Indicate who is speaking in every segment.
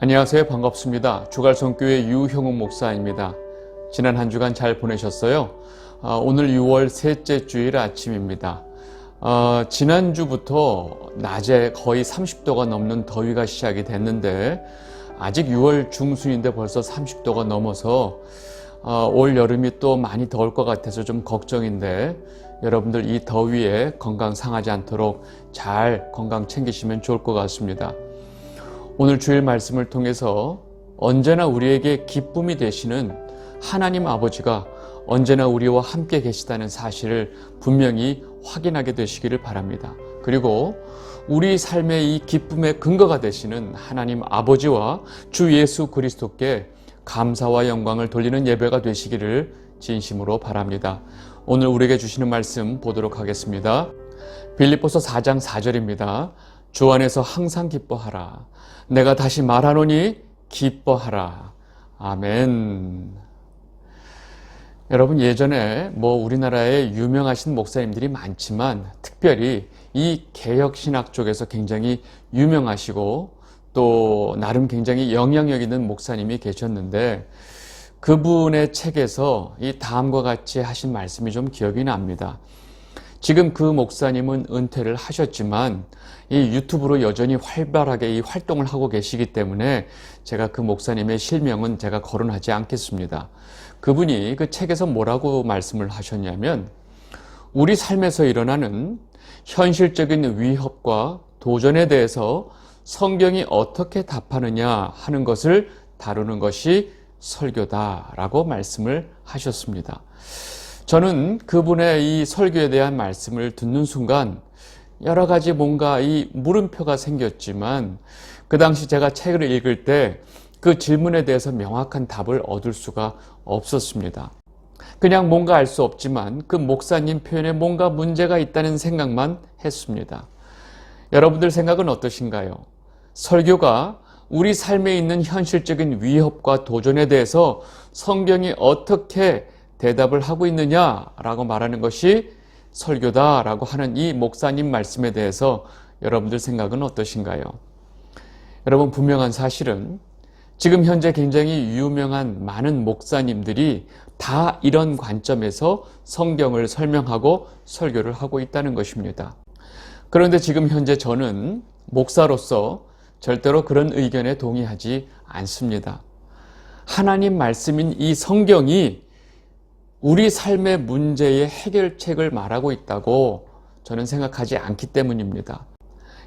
Speaker 1: 안녕하세요. 반갑습니다. 주갈성교회 유형욱 목사입니다. 지난 한 주간 잘 보내셨어요? 어, 오늘 6월 셋째 주일 아침입니다. 어, 지난주부터 낮에 거의 30도가 넘는 더위가 시작이 됐는데 아직 6월 중순인데 벌써 30도가 넘어서 어, 올 여름이 또 많이 더울 것 같아서 좀 걱정인데 여러분들 이 더위에 건강 상하지 않도록 잘 건강 챙기시면 좋을 것 같습니다. 오늘 주일 말씀을 통해서 언제나 우리에게 기쁨이 되시는 하나님 아버지가 언제나 우리와 함께 계시다는 사실을 분명히 확인하게 되시기를 바랍니다. 그리고 우리 삶의 이 기쁨의 근거가 되시는 하나님 아버지와 주 예수 그리스도께 감사와 영광을 돌리는 예배가 되시기를 진심으로 바랍니다. 오늘 우리에게 주시는 말씀 보도록 하겠습니다. 빌립보서 4장 4절입니다. 주 안에서 항상 기뻐하라. 내가 다시 말하노니 기뻐하라. 아멘. 여러분 예전에 뭐 우리나라에 유명하신 목사님들이 많지만 특별히 이 개혁 신학 쪽에서 굉장히 유명하시고 또 나름 굉장히 영향력 있는 목사님이 계셨는데 그분의 책에서 이 다음과 같이 하신 말씀이 좀 기억이 납니다. 지금 그 목사님은 은퇴를 하셨지만 이 유튜브로 여전히 활발하게 이 활동을 하고 계시기 때문에 제가 그 목사님의 실명은 제가 거론하지 않겠습니다. 그분이 그 책에서 뭐라고 말씀을 하셨냐면 우리 삶에서 일어나는 현실적인 위협과 도전에 대해서 성경이 어떻게 답하느냐 하는 것을 다루는 것이 설교다라고 말씀을 하셨습니다. 저는 그분의 이 설교에 대한 말씀을 듣는 순간 여러 가지 뭔가 이 물음표가 생겼지만 그 당시 제가 책을 읽을 때 그 질문에 대해서 명확한 답을 얻을 수가 없었습니다. 그냥 뭔가 알 수 없지만 그 목사님 표현에 뭔가 문제가 있다는 생각만 했습니다. 여러분들 생각은 어떠신가요? 설교가 우리 삶에 있는 현실적인 위협과 도전에 대해서 성경이 어떻게 대답을 하고 있느냐라고 말하는 것이 설교다라고 하는 이 목사님 말씀에 대해서 여러분들 생각은 어떠신가요? 여러분 분명한 사실은 지금 현재 굉장히 유명한 많은 목사님들이 다 이런 관점에서 성경을 설명하고 설교를 하고 있다는 것입니다. 그런데 지금 현재 저는 목사로서 절대로 그런 의견에 동의하지 않습니다. 하나님 말씀인 이 성경이 우리 삶의 문제의 해결책을 말하고 있다고 저는 생각하지 않기 때문입니다.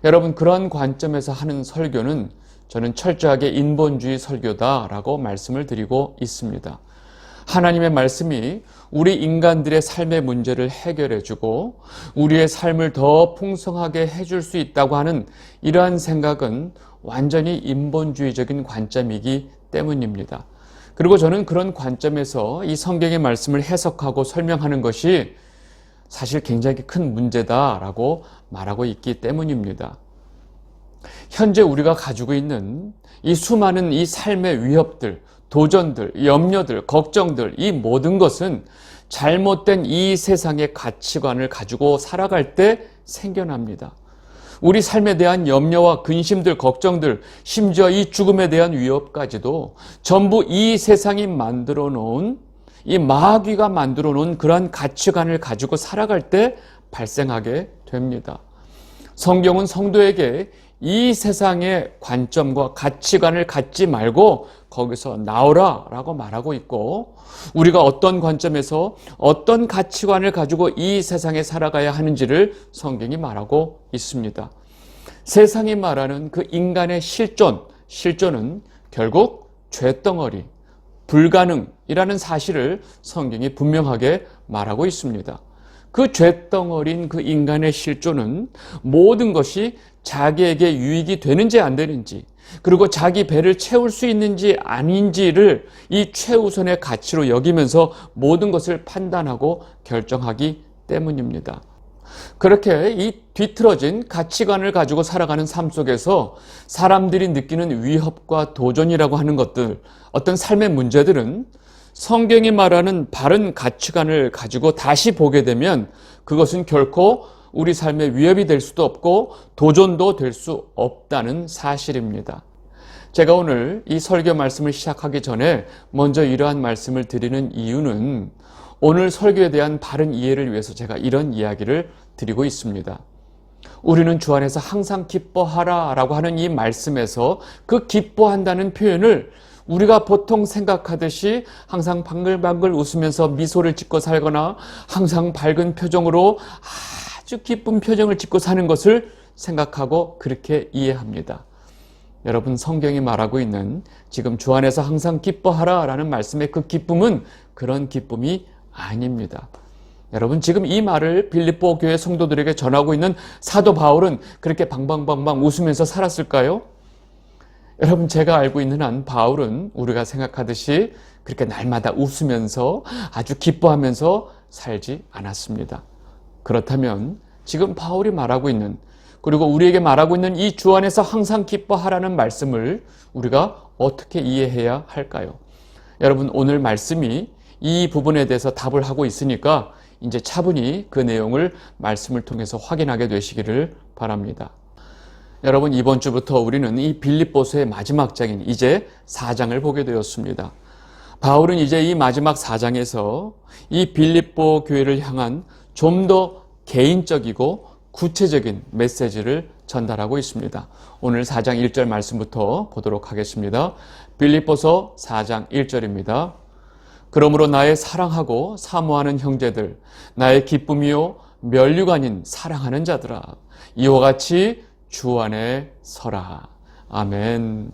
Speaker 1: 여러분, 그런 관점에서 하는 설교는 저는 철저하게 인본주의 설교다라고 말씀을 드리고 있습니다. 하나님의 말씀이 우리 인간들의 삶의 문제를 해결해주고 우리의 삶을 더 풍성하게 해줄 수 있다고 하는 이러한 생각은 완전히 인본주의적인 관점이기 때문입니다. 그리고 저는 그런 관점에서 이 성경의 말씀을 해석하고 설명하는 것이 사실 굉장히 큰 문제다라고 말하고 있기 때문입니다. 현재 우리가 가지고 있는 이 수많은 이 삶의 위협들, 도전들, 염려들, 걱정들, 이 모든 것은 잘못된 이 세상의 가치관을 가지고 살아갈 때 생겨납니다. 우리 삶에 대한 염려와 근심들, 걱정들, 심지어 이 죽음에 대한 위협까지도 전부 이 세상이 만들어 놓은 이 마귀가 만들어 놓은 그러한 가치관을 가지고 살아갈 때 발생하게 됩니다. 성경은 성도에게 이 세상의 관점과 가치관을 갖지 말고 거기서 나오라 라고 말하고 있고 우리가 어떤 관점에서 어떤 가치관을 가지고 이 세상에 살아가야 하는지를 성경이 말하고 있습니다. 세상이 말하는 그 인간의 실존, 실존은 결국 죄덩어리, 불가능이라는 사실을 성경이 분명하게 말하고 있습니다. 그 죄덩어린 그 인간의 실존은 모든 것이 자기에게 유익이 되는지 안 되는지, 그리고 자기 배를 채울 수 있는지 아닌지를 이 최우선의 가치로 여기면서 모든 것을 판단하고 결정하기 때문입니다. 그렇게 이 뒤틀어진 가치관을 가지고 살아가는 삶 속에서 사람들이 느끼는 위협과 도전이라고 하는 것들, 어떤 삶의 문제들은 성경이 말하는 바른 가치관을 가지고 다시 보게 되면 그것은 결코 우리 삶의 위협이 될 수도 없고 도전도 될 수 없다는 사실입니다. 제가 오늘 이 설교 말씀을 시작하기 전에 먼저 이러한 말씀을 드리는 이유는 오늘 설교에 대한 바른 이해를 위해서 제가 이런 이야기를 드리고 있습니다. 우리는 주 안에서 항상 기뻐하라 라고 하는 이 말씀에서 그 기뻐한다는 표현을 우리가 보통 생각하듯이 항상 방글방글 웃으면서 미소를 짓고 살거나 항상 밝은 표정으로 아주 기쁜 표정을 짓고 사는 것을 생각하고 그렇게 이해합니다. 여러분 성경이 말하고 있는 지금 주 안에서 항상 기뻐하라 라는 말씀의 그 기쁨은 그런 기쁨이 아닙니다. 여러분 지금 이 말을 빌립보 교회 성도들에게 전하고 있는 사도 바울은 그렇게 방방방방 웃으면서 살았을까요? 여러분 제가 알고 있는 한 바울은 우리가 생각하듯이 그렇게 날마다 웃으면서 아주 기뻐하면서 살지 않았습니다. 그렇다면 지금 바울이 말하고 있는 그리고 우리에게 말하고 있는 이 주 안에서 항상 기뻐하라는 말씀을 우리가 어떻게 이해해야 할까요? 여러분 오늘 말씀이 이 부분에 대해서 답을 하고 있으니까 이제 차분히 그 내용을 말씀을 통해서 확인하게 되시기를 바랍니다. 여러분 이번 주부터 우리는 이 빌립보서의 마지막 장인 이제 4장을 보게 되었습니다. 바울은 이제 이 마지막 4장에서 이 빌립보 교회를 향한 좀 더 개인적이고 구체적인 메시지를 전달하고 있습니다. 오늘 4장 1절 말씀부터 보도록 하겠습니다. 빌립보서 4장 1절입니다. 그러므로 나의 사랑하고 사모하는 형제들, 나의 기쁨이요 멸류관인 사랑하는 자들아, 이와 같이 주 안에 서라. 아멘.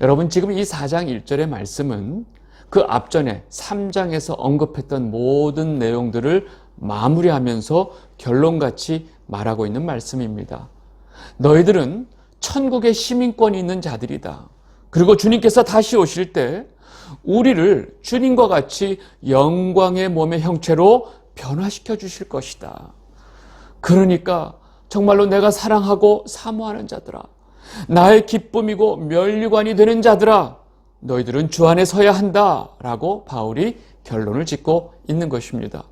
Speaker 1: 여러분 지금 이 4장 1절의 말씀은 그 앞전에 3장에서 언급했던 모든 내용들을 마무리하면서 결론같이 말하고 있는 말씀입니다. 너희들은 천국의 시민권이 있는 자들이다. 그리고 주님께서 다시 오실 때 우리를 주님과 같이 영광의 몸의 형체로 변화시켜 주실 것이다. 그러니까 정말로 내가 사랑하고 사모하는 자들아, 나의 기쁨이고 멸류관이 되는 자들아, 너희들은 주 안에 서야 한다. 라고 바울이 결론을 짓고 있는 것입니다.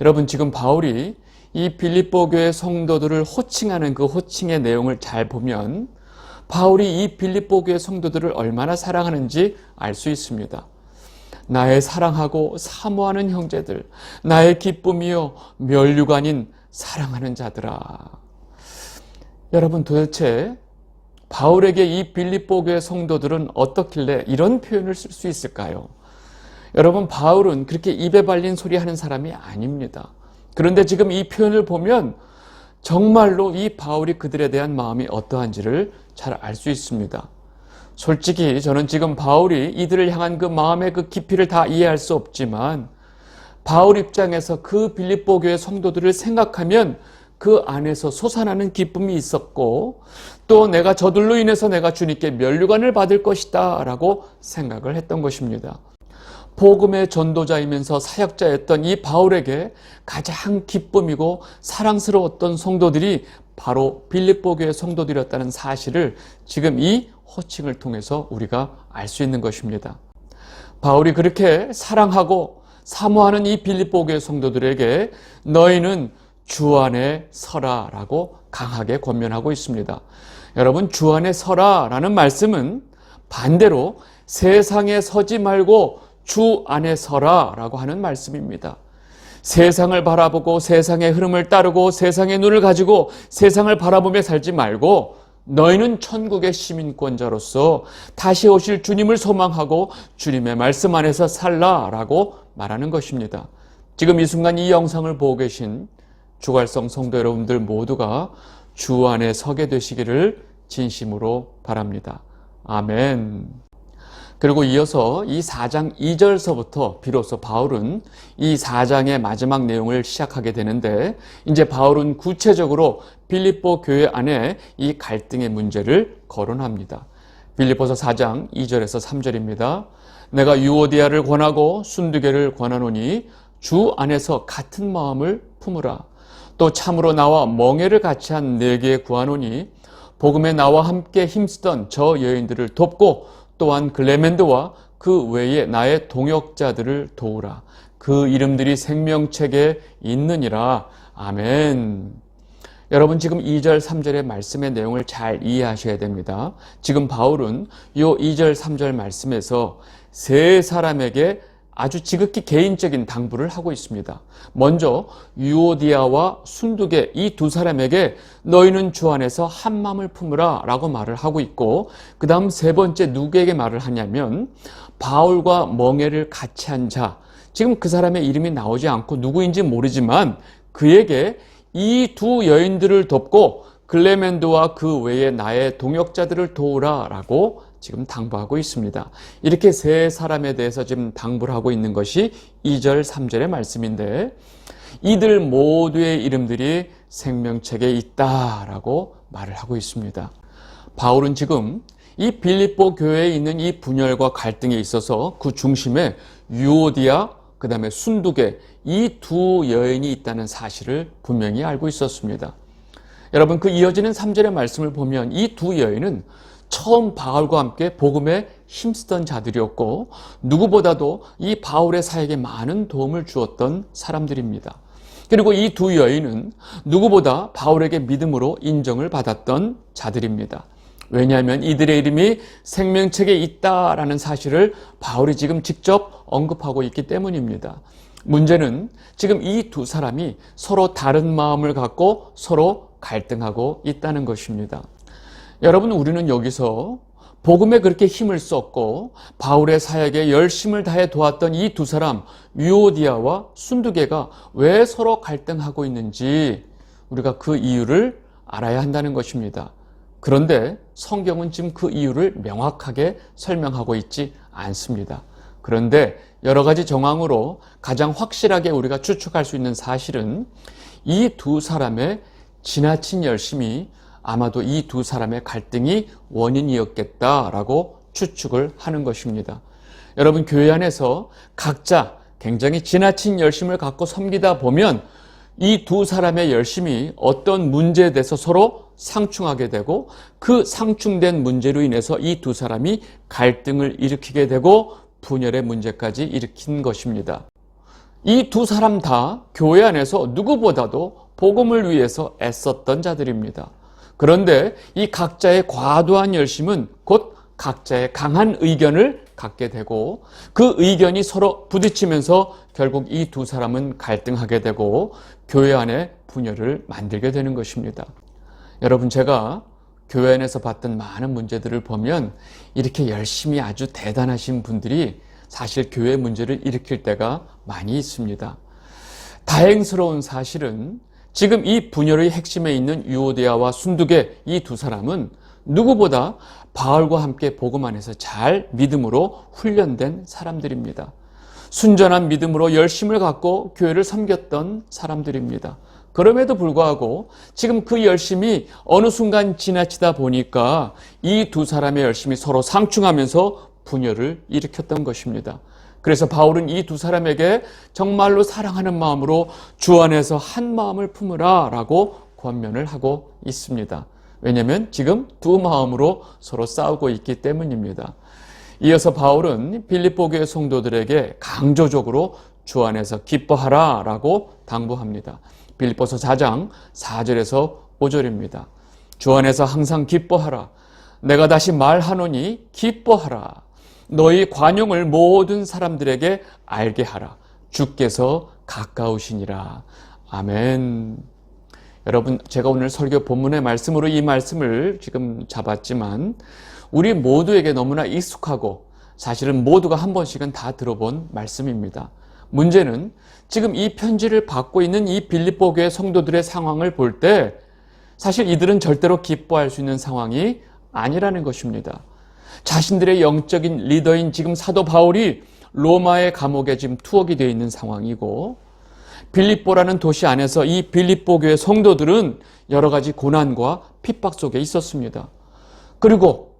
Speaker 1: 여러분, 지금 바울이 이 빌립보 교회 성도들을 호칭하는 그 호칭의 내용을 잘 보면 바울이 이 빌립보 교회 성도들을 얼마나 사랑하는지 알 수 있습니다. 나의 사랑하고 사모하는 형제들, 나의 기쁨이요 멸류관인 사랑하는 자들아. 여러분 도대체 바울에게 이 빌립보 교회 성도들은 어떻길래 이런 표현을 쓸 수 있을까요? 여러분 바울은 그렇게 입에 발린 소리 하는 사람이 아닙니다. 그런데 지금 이 표현을 보면 정말로 이 바울이 그들에 대한 마음이 어떠한지를 잘 알 수 있습니다. 솔직히 저는 지금 바울이 이들을 향한 그 마음의 그 깊이를 다 이해할 수 없지만 바울 입장에서 그 빌립보 교회 성도들을 생각하면 그 안에서 솟아나는 기쁨이 있었고 또 내가 저들로 인해서 내가 주님께 면류관을 받을 것이다 라고 생각을 했던 것입니다. 복음의 전도자이면서 사역자였던 이 바울에게 가장 기쁨이고 사랑스러웠던 성도들이 바로 빌립보 교회 성도들이었다는 사실을 지금 이 호칭을 통해서 우리가 알 수 있는 것입니다. 바울이 그렇게 사랑하고 사모하는 이 빌립보 교회 성도들에게 너희는 주 안에 서라라고 강하게 권면하고 있습니다. 여러분 주 안에 서라라는 말씀은 반대로 세상에 서지 말고 주 안에 서라 라고 하는 말씀입니다. 세상을 바라보고 세상의 흐름을 따르고 세상의 눈을 가지고 세상을 바라보며 살지 말고 너희는 천국의 시민권자로서 다시 오실 주님을 소망하고 주님의 말씀 안에서 살라라고 말하는 것입니다. 지금 이 순간 이 영상을 보고 계신 주갈성 성도 여러분들 모두가 주 안에 서게 되시기를 진심으로 바랍니다. 아멘. 그리고 이어서 이 4장 2절서부터 비로소 바울은 이 4장의 마지막 내용을 시작하게 되는데 이제 바울은 구체적으로 빌립보 교회 안에 이 갈등의 문제를 거론합니다. 빌립보서 4장 2절에서 3절입니다. 내가 유오디아를 권하고 순두개를 권하노니 주 안에서 같은 마음을 품으라. 또 참으로 나와 멍해를 같이 한 네게 구하노니 복음에 나와 함께 힘쓰던 저 여인들을 돕고 또한 글레멘드와 그 외에 나의 동역자들을 도우라. 그 이름들이 생명책에 있느니라. 아멘. 여러분 지금 2절, 3절의 말씀의 내용을 잘 이해하셔야 됩니다. 지금 바울은 요 2절, 3절 말씀에서 세 사람에게 아주 지극히 개인적인 당부를 하고 있습니다. 먼저 유오디아와 순두게 이두 사람에게 너희는 주 안에서 한 마음을 품으라 라고 말을 하고 있고 그 다음 세 번째 누구에게 말을 하냐면 바울과 멍해를 같이 한 자 지금 그 사람의 이름이 나오지 않고 누구인지 모르지만 그에게 이 두 여인들을 돕고 글레멘도와 그 외에 나의 동역자들을 도우라 라고 지금 당부하고 있습니다. 이렇게 세 사람에 대해서 지금 당부를 하고 있는 것이 2절, 3절의 말씀인데 이들 모두의 이름들이 생명책에 있다라고 말을 하고 있습니다. 바울은 지금 이 빌립보 교회에 있는 이 분열과 갈등에 있어서 그 중심에 유오디아, 그 다음에 순두계 이 두 여인이 있다는 사실을 분명히 알고 있었습니다. 여러분 그 이어지는 3절의 말씀을 보면 이 두 여인은 처음 바울과 함께 복음에 힘쓰던 자들이었고 누구보다도 이 바울의 사역에 많은 도움을 주었던 사람들입니다. 그리고 이 두 여인은 누구보다 바울에게 믿음으로 인정을 받았던 자들입니다. 왜냐하면 이들의 이름이 생명책에 있다라는 사실을 바울이 지금 직접 언급하고 있기 때문입니다. 문제는 지금 이 두 사람이 서로 다른 마음을 갖고 서로 갈등하고 있다는 것입니다. 여러분, 우리는 여기서 복음에 그렇게 힘을 썼고 바울의 사역에 열심을 다해 도왔던 이 두 사람 유오디아와 순두개가 왜 서로 갈등하고 있는지 우리가 그 이유를 알아야 한다는 것입니다. 그런데 성경은 지금 그 이유를 명확하게 설명하고 있지 않습니다. 그런데 여러 가지 정황으로 가장 확실하게 우리가 추측할 수 있는 사실은 이 두 사람의 지나친 열심이 아마도 이 두 사람의 갈등이 원인이었겠다라고 추측을 하는 것입니다. 여러분, 교회 안에서 각자 굉장히 지나친 열심을 갖고 섬기다 보면 이 두 사람의 열심이 어떤 문제에 대해서 서로 상충하게 되고 그 상충된 문제로 인해서 이 두 사람이 갈등을 일으키게 되고 분열의 문제까지 일으킨 것입니다. 이 두 사람 다 교회 안에서 누구보다도 복음을 위해서 애썼던 자들입니다. 그런데 이 각자의 과도한 열심은 곧 각자의 강한 의견을 갖게 되고 그 의견이 서로 부딪히면서 결국 이 두 사람은 갈등하게 되고 교회 안에 분열을 만들게 되는 것입니다. 여러분 제가 교회 안에서 봤던 많은 문제들을 보면 이렇게 열심히 아주 대단하신 분들이 사실 교회 문제를 일으킬 때가 많이 있습니다. 다행스러운 사실은 지금 이 분열의 핵심에 있는 유오데아와 순두계 이 두 사람은 누구보다 바울과 함께 복음 안에서 잘 믿음으로 훈련된 사람들입니다. 순전한 믿음으로 열심을 갖고 교회를 섬겼던 사람들입니다. 그럼에도 불구하고 지금 그 열심이 어느 순간 지나치다 보니까 이 두 사람의 열심이 서로 상충하면서 분열을 일으켰던 것입니다. 그래서 바울은 이 두 사람에게 정말로 사랑하는 마음으로 주 안에서 한 마음을 품으라 라고 권면을 하고 있습니다. 왜냐하면 지금 두 마음으로 서로 싸우고 있기 때문입니다. 이어서 바울은 빌립보 교회 성도들에게 강조적으로 주 안에서 기뻐하라 라고 당부합니다. 빌립보서 4장 4절에서 5절입니다. 주 안에서 항상 기뻐하라. 내가 다시 말하노니 기뻐하라. 너희 관용을 모든 사람들에게 알게 하라. 주께서 가까우시니라. 아멘. 여러분, 제가 오늘 설교 본문의 말씀으로 이 말씀을 지금 잡았지만, 우리 모두에게 너무나 익숙하고, 사실은 모두가 한 번씩은 다 들어본 말씀입니다. 문제는 지금 이 편지를 받고 있는 이 빌립보 교회 성도들의 상황을 볼 때, 사실 이들은 절대로 기뻐할 수 있는 상황이 아니라는 것입니다. 자신들의 영적인 리더인 지금 사도 바울이 로마의 감옥에 지금 투옥이 되어 있는 상황이고 빌립보라는 도시 안에서 이 빌립보 교회 성도들은 여러 가지 고난과 핍박 속에 있었습니다. 그리고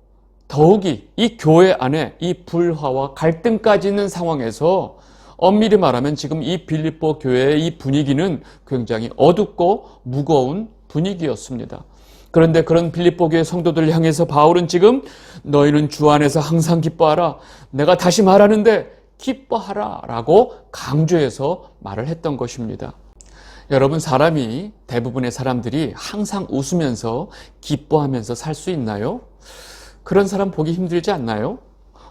Speaker 1: 더욱이 이 교회 안에 이 불화와 갈등까지 있는 상황에서 엄밀히 말하면 지금 이 빌립보 교회의 이 분위기는 굉장히 어둡고 무거운 분위기였습니다. 그런데 그런 빌립보 교회 성도들 향해서 바울은 지금 너희는 주 안에서 항상 기뻐하라. 내가 다시 말하는데 기뻐하라 라고 강조해서 말을 했던 것입니다. 여러분, 사람이 대부분의 사람들이 항상 웃으면서 기뻐하면서 살 수 있나요? 그런 사람 보기 힘들지 않나요?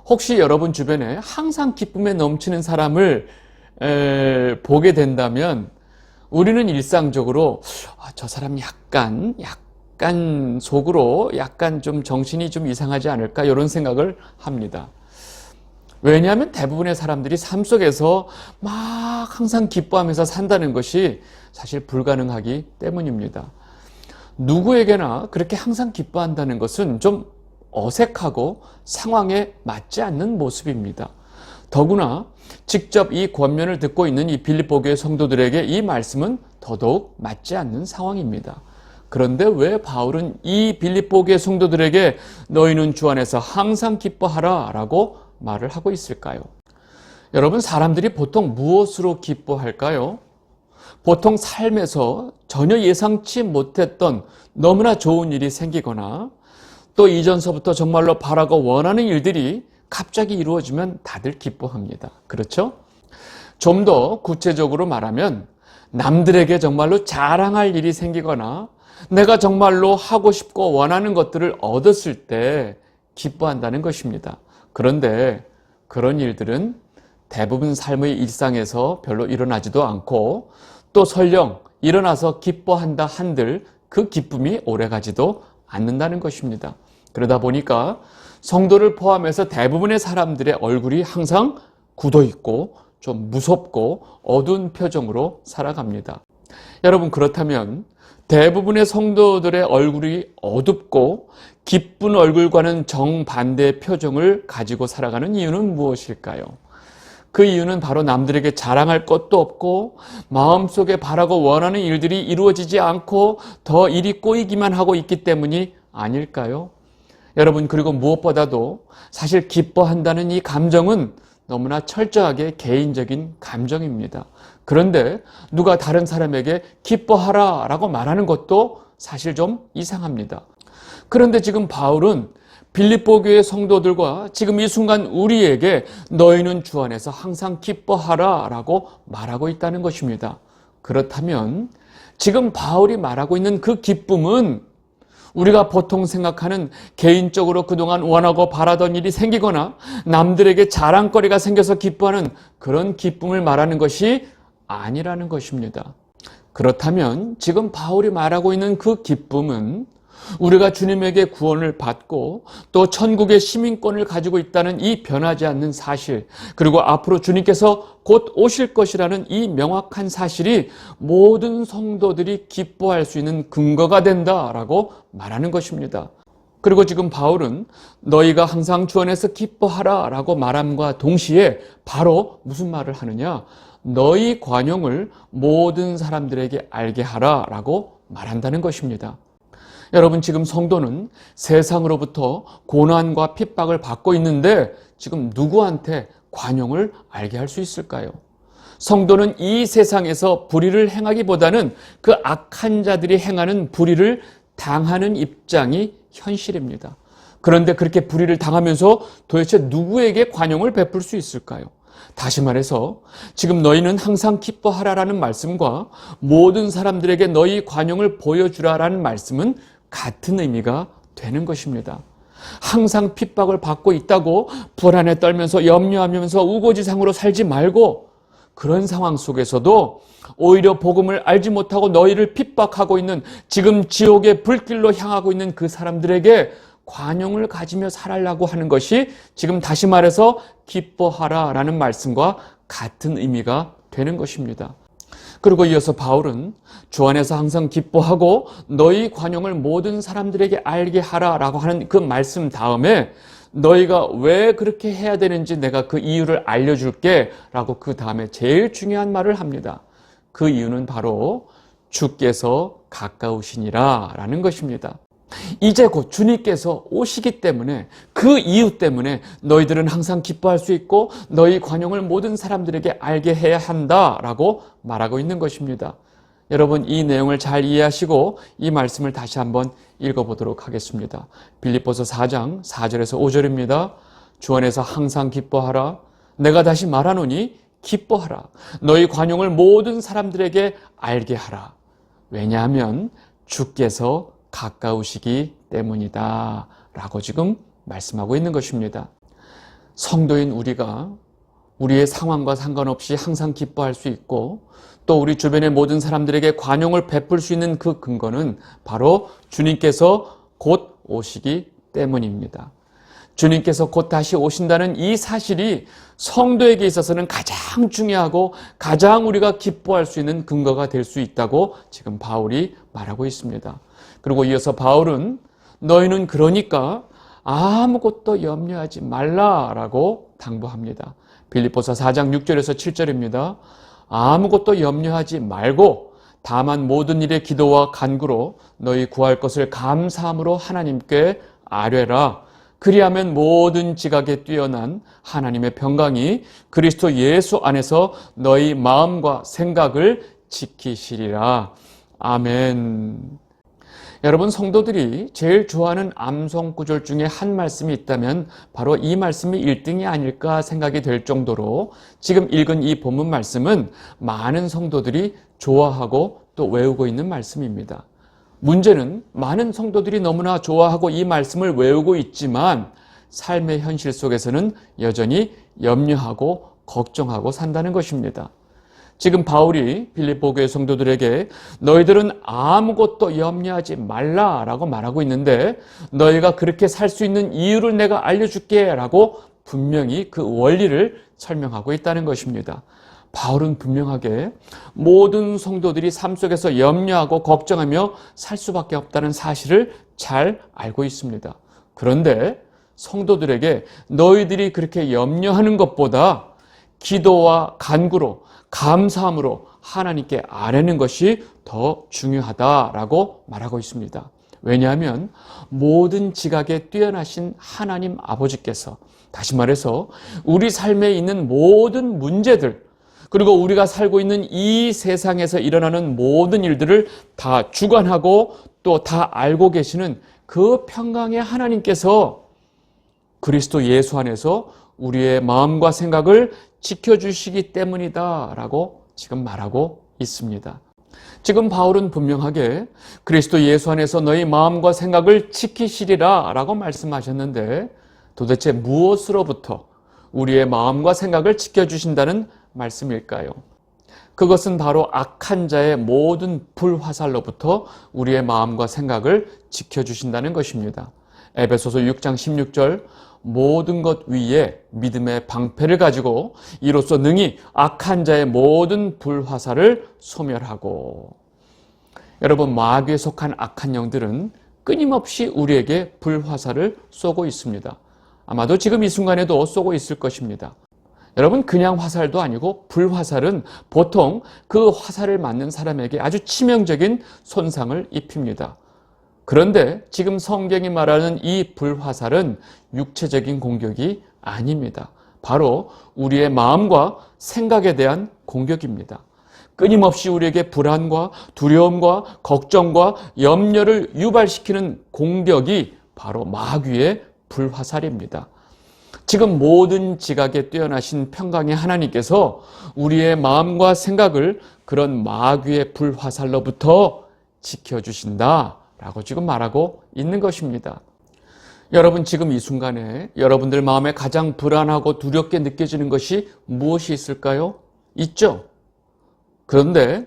Speaker 1: 혹시 여러분 주변에 항상 기쁨에 넘치는 사람을 에, 보게 된다면 우리는 일상적으로 아, 저 사람 약간 약간 속으로 약간 좀 정신이 좀 이상하지 않을까 이런 생각을 합니다. 왜냐하면 대부분의 사람들이 삶 속에서 막 항상 기뻐하면서 산다는 것이 사실 불가능하기 때문입니다. 누구에게나 그렇게 항상 기뻐한다는 것은 좀 어색하고 상황에 맞지 않는 모습입니다. 더구나 직접 이 권면을 듣고 있는 이 빌립보 교회 성도들에게 이 말씀은 더더욱 맞지 않는 상황입니다. 그런데 왜 바울은 이 빌립보 교회 성도들에게 너희는 주 안에서 항상 기뻐하라 라고 말을 하고 있을까요? 여러분 사람들이 보통 무엇으로 기뻐할까요? 보통 삶에서 전혀 예상치 못했던 너무나 좋은 일이 생기거나 또 이전서부터 정말로 바라고 원하는 일들이 갑자기 이루어지면 다들 기뻐합니다. 그렇죠? 좀 더 구체적으로 말하면 남들에게 정말로 자랑할 일이 생기거나 내가 정말로 하고 싶고 원하는 것들을 얻었을 때 기뻐한다는 것입니다. 그런데 그런 일들은 대부분 삶의 일상에서 별로 일어나지도 않고 또 설령 일어나서 기뻐한다 한들 그 기쁨이 오래가지도 않는다는 것입니다. 그러다 보니까 성도를 포함해서 대부분의 사람들의 얼굴이 항상 굳어 있고 좀 무섭고 어두운 표정으로 살아갑니다. 여러분 그렇다면 대부분의 성도들의 얼굴이 어둡고 기쁜 얼굴과는 정반대의 표정을 가지고 살아가는 이유는 무엇일까요? 그 이유는 바로 남들에게 자랑할 것도 없고 마음속에 바라고 원하는 일들이 이루어지지 않고 더 일이 꼬이기만 하고 있기 때문이 아닐까요? 여러분 그리고 무엇보다도 사실 기뻐한다는 이 감정은 너무나 철저하게 개인적인 감정입니다. 그런데 누가 다른 사람에게 기뻐하라 라고 말하는 것도 사실 좀 이상합니다. 그런데 지금 바울은 빌립보 교회 성도들과 지금 이 순간 우리에게 너희는 주 안에서 항상 기뻐하라 라고 말하고 있다는 것입니다. 그렇다면 지금 바울이 말하고 있는 그 기쁨은 우리가 보통 생각하는 개인적으로 그동안 원하고 바라던 일이 생기거나 남들에게 자랑거리가 생겨서 기뻐하는 그런 기쁨을 말하는 것이 아니라는 것입니다. 그렇다면 지금 바울이 말하고 있는 그 기쁨은 우리가 주님에게 구원을 받고 또 천국의 시민권을 가지고 있다는 이 변하지 않는 사실, 그리고 앞으로 주님께서 곧 오실 것이라는 이 명확한 사실이 모든 성도들이 기뻐할 수 있는 근거가 된다라고 말하는 것입니다. 그리고 지금 바울은 너희가 항상 주 안에서 기뻐하라 라고 말함과 동시에 바로 무슨 말을 하느냐? 너희 관용을 모든 사람들에게 알게 하라 라고 말한다는 것입니다. 여러분 지금 성도는 세상으로부터 고난과 핍박을 받고 있는데 지금 누구한테 관용을 알게 할 수 있을까요? 성도는 이 세상에서 불의를 행하기보다는 그 악한 자들이 행하는 불의를 당하는 입장이 현실입니다. 그런데 그렇게 불의를 당하면서 도대체 누구에게 관용을 베풀 수 있을까요? 다시 말해서 지금 너희는 항상 기뻐하라라는 말씀과 모든 사람들에게 너희 관용을 보여주라라는 말씀은 같은 의미가 되는 것입니다. 항상 핍박을 받고 있다고 불안에 떨면서 염려하면서 우고지상으로 살지 말고 그런 상황 속에서도 오히려 복음을 알지 못하고 너희를 핍박하고 있는 지금 지옥의 불길로 향하고 있는 그 사람들에게 관용을 가지며 살아라고 하는 것이 지금 다시 말해서 기뻐하라 라는 말씀과 같은 의미가 되는 것입니다. 그리고 이어서 바울은 주 안에서 항상 기뻐하고 너희 관용을 모든 사람들에게 알게 하라 라고 하는 그 말씀 다음에 너희가 왜 그렇게 해야 되는지 내가 그 이유를 알려줄게 라고 그 다음에 제일 중요한 말을 합니다. 그 이유는 바로 주께서 가까우시니라 라는 것입니다. 이제 곧 주님께서 오시기 때문에 그 이유 때문에 너희들은 항상 기뻐할 수 있고 너희 관용을 모든 사람들에게 알게 해야 한다라고 말하고 있는 것입니다. 여러분 이 내용을 잘 이해하시고 이 말씀을 다시 한번 읽어보도록 하겠습니다. 빌립보서 4장 4절에서 5절입니다. 주 안에서 항상 기뻐하라. 내가 다시 말하노니 기뻐하라. 너희 관용을 모든 사람들에게 알게 하라. 왜냐하면 주께서 가까우시기 때문이다. 라고 지금 말씀하고 있는 것입니다. 성도인 우리가 우리의 상황과 상관없이 항상 기뻐할 수 있고 또 우리 주변의 모든 사람들에게 관용을 베풀 수 있는 그 근거는 바로 주님께서 곧 오시기 때문입니다. 주님께서 곧 다시 오신다는 이 사실이 성도에게 있어서는 가장 중요하고 가장 우리가 기뻐할 수 있는 근거가 될 수 있다고 지금 바울이 말하고 있습니다. 그리고 이어서 바울은 너희는 그러니까 아무것도 염려하지 말라라고 당부합니다. 빌립보서 4장 6절에서 7절입니다. 아무것도 염려하지 말고 다만 모든 일에 기도와 간구로 너희 구할 것을 감사함으로 하나님께 아뢰라. 그리하면 모든 지각에 뛰어난 하나님의 평강이 그리스도 예수 안에서 너희 마음과 생각을 지키시리라. 아멘. 여러분 성도들이 제일 좋아하는 암송 구절 중에 한 말씀이 있다면 바로 이 말씀이 1등이 아닐까 생각이 될 정도로 지금 읽은 이 본문 말씀은 많은 성도들이 좋아하고 또 외우고 있는 말씀입니다. 문제는 많은 성도들이 너무나 좋아하고 이 말씀을 외우고 있지만 삶의 현실 속에서는 여전히 염려하고 걱정하고 산다는 것입니다. 지금 바울이 빌립보 교회 성도들에게 너희들은 아무것도 염려하지 말라라고 말하고 있는데 너희가 그렇게 살 수 있는 이유를 내가 알려줄게라고 분명히 그 원리를 설명하고 있다는 것입니다. 바울은 분명하게 모든 성도들이 삶 속에서 염려하고 걱정하며 살 수밖에 없다는 사실을 잘 알고 있습니다. 그런데 성도들에게 너희들이 그렇게 염려하는 것보다 기도와 간구로 감사함으로 하나님께 아뢰는 것이 더 중요하다라고 말하고 있습니다. 왜냐하면 모든 지각에 뛰어나신 하나님 아버지께서 다시 말해서 우리 삶에 있는 모든 문제들 그리고 우리가 살고 있는 이 세상에서 일어나는 모든 일들을 다 주관하고 또 다 알고 계시는 그 평강의 하나님께서 그리스도 예수 안에서 우리의 마음과 생각을 지켜주시기 때문이다 라고 지금 말하고 있습니다. 지금 바울은 분명하게 그리스도 예수 안에서 너희 마음과 생각을 지키시리라 라고 말씀하셨는데 도대체 무엇으로부터 우리의 마음과 생각을 지켜주신다는 말씀일까요? 그것은 바로 악한 자의 모든 불화살로부터 우리의 마음과 생각을 지켜주신다는 것입니다. 에베소서 6장 16절 모든 것 위에 믿음의 방패를 가지고 이로써 능히 악한 자의 모든 불화살을 소멸하고 여러분 마귀에 속한 악한 영들은 끊임없이 우리에게 불화살을 쏘고 있습니다. 아마도 지금 이 순간에도 쏘고 있을 것입니다. 여러분 그냥 화살도 아니고 불화살은 보통 그 화살을 맞는 사람에게 아주 치명적인 손상을 입힙니다. 그런데 지금 성경이 말하는 이 불화살은 육체적인 공격이 아닙니다. 바로 우리의 마음과 생각에 대한 공격입니다. 끊임없이 우리에게 불안과 두려움과 걱정과 염려를 유발시키는 공격이 바로 마귀의 불화살입니다. 지금 모든 지각에 뛰어나신 평강의 하나님께서 우리의 마음과 생각을 그런 마귀의 불화살로부터 지켜주신다. 라고 지금 말하고 있는 것입니다. 여러분 지금 이 순간에 여러분들 마음에 가장 불안하고 두렵게 느껴지는 것이 무엇이 있을까요? 있죠? 그런데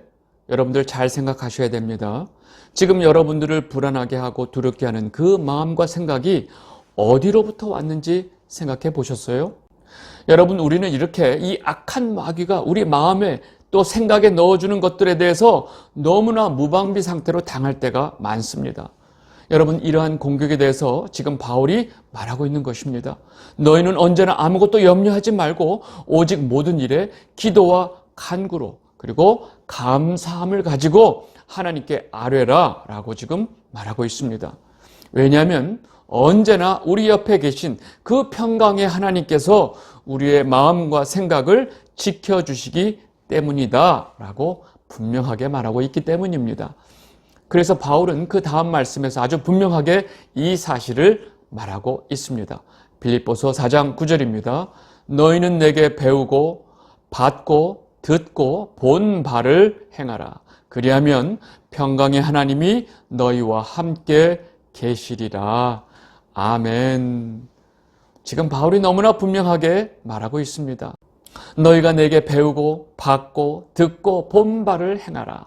Speaker 1: 여러분들 잘 생각하셔야 됩니다. 지금 여러분들을 불안하게 하고 두렵게 하는 그 마음과 생각이 어디로부터 왔는지 생각해 보셨어요? 여러분, 우리는 이렇게 이 악한 마귀가 우리 마음에 또 생각에 넣어주는 것들에 대해서 너무나 무방비 상태로 당할 때가 많습니다. 여러분, 이러한 공격에 대해서 지금 바울이 말하고 있는 것입니다. 너희는 언제나 아무것도 염려하지 말고 오직 모든 일에 기도와 간구로 그리고 감사함을 가지고 하나님께 아뢰라 라고 지금 말하고 있습니다. 왜냐하면 언제나 우리 옆에 계신 그 평강의 하나님께서 우리의 마음과 생각을 지켜주시기 때문이다 라고 분명하게 말하고 있기 때문입니다. 그래서 바울은 그 다음 말씀에서 아주 분명하게 이 사실을 말하고 있습니다. 빌립보서 4장 9절입니다. 너희는 내게 배우고 받고 듣고 본 바를 행하라. 그리하면 평강의 하나님이 너희와 함께 계시리라. 아멘. 지금 바울이 너무나 분명하게 말하고 있습니다. 너희가 내게 배우고 받고 듣고 본 바를 행하라.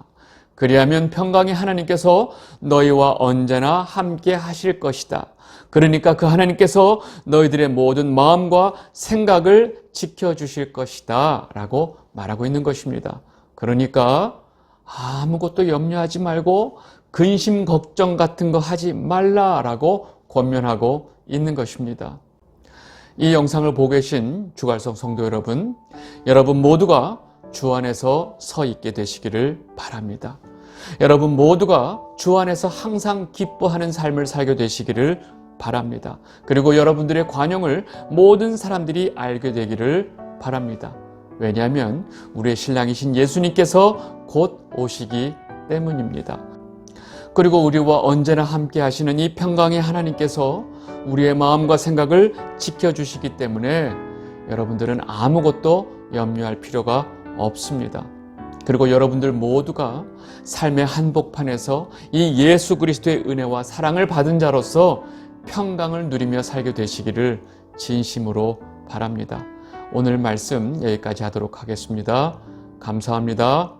Speaker 1: 그리하면 평강의 하나님께서 너희와 언제나 함께 하실 것이다. 그러니까 그 하나님께서 너희들의 모든 마음과 생각을 지켜주실 것이다. 라고 말하고 있는 것입니다. 그러니까 아무것도 염려하지 말고 근심, 걱정 같은 거 하지 말라라고 권면하고 있는 것입니다. 이 영상을 보고 계신 주갈성 성도 여러분, 여러분 모두가 주 안에서 서 있게 되시기를 바랍니다. 여러분 모두가 주 안에서 항상 기뻐하는 삶을 살게 되시기를 바랍니다. 그리고 여러분들의 관용을 모든 사람들이 알게 되기를 바랍니다. 왜냐하면 우리의 신랑이신 예수님께서 곧 오시기 때문입니다. 그리고 우리와 언제나 함께 하시는 이 평강의 하나님께서 우리의 마음과 생각을 지켜주시기 때문에 여러분들은 아무것도 염려할 필요가 없습니다. 그리고 여러분들 모두가 삶의 한복판에서 이 예수 그리스도의 은혜와 사랑을 받은 자로서 평강을 누리며 살게 되시기를 진심으로 바랍니다. 오늘 말씀 여기까지 하도록 하겠습니다. 감사합니다.